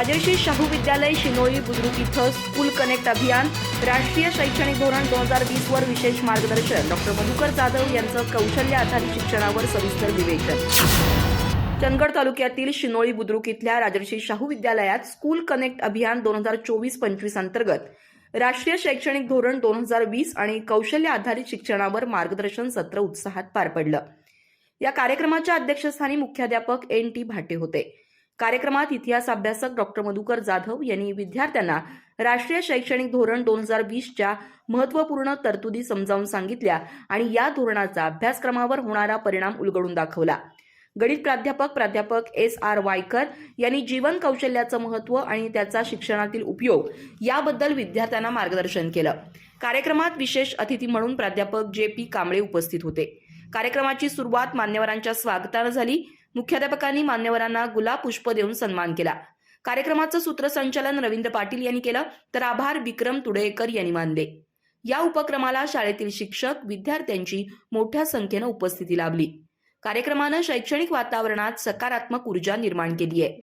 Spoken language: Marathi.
राजर्षी शाहू विद्यालय शिनोई बुद्रुक इथं स्कूल कनेक्ट अभियान राष्ट्रीय शैक्षणिक धोरण दोन हजार वीस वर विशेष मार्गदर्शन. डॉक्टर मधुकर जाधव यांचं कौशल्य आधारित शिक्षणावर सविस्तर विवेचन. चंदगड तालुक्यातील शिनोळी बुद्रुक इथल्या राजर्षी शाहू विद्यालयात स्कूल कनेक्ट अभियान दोन हजार चोवीस पंचवीस अंतर्गत राष्ट्रीय शैक्षणिक धोरण दोन हजार वीस आणि कौशल्य आधारित शिक्षणावर मार्गदर्शन सत्र उत्साहात पार पडलं. या कार्यक्रमाच्या अध्यक्षस्थानी मुख्याध्यापक एन टी भाटे होते. कार्यक्रमात इतिहास अभ्यासक डॉक्टर मधुकर जाधव यांनी विद्यार्थ्यांना राष्ट्रीय शैक्षणिक धोरण दोन हजार वीसच्या महत्त्वपूर्ण तरतुदी समजावून सांगितल्या आणि या धोरणाचा अभ्यासक्रमावर होणारा परिणाम उलगडून दाखवला. गणित प्राध्यापक प्राध्यापक एस आर वायकर यांनी जीवन कौशल्याचं महत्त्व आणि त्याचा शिक्षणातील उपयोग याबद्दल विद्यार्थ्यांना मार्गदर्शन केलं. कार्यक्रमात विशेष अतिथी म्हणून प्राध्यापक जे पी कांबळे उपस्थित होते. कार्यक्रमाची सुरुवात मान्यवरांच्या स्वागतानं झाली. मुख्याध्यापकांनी मान्यवरांना गुलाब पुष्प देऊन सन्मान केला. कार्यक्रमाचं सूत्रसंचालन रवींद्र पाटील यांनी केलं तर आभार विक्रम तुडेकर यांनी मानले. या उपक्रमाला शाळेतील शिक्षक विद्यार्थ्यांची मोठ्या संख्येनं उपस्थिती लाभली. कार्यक्रमानं शैक्षणिक वातावरणात सकारात्मक ऊर्जा निर्माण केली आहे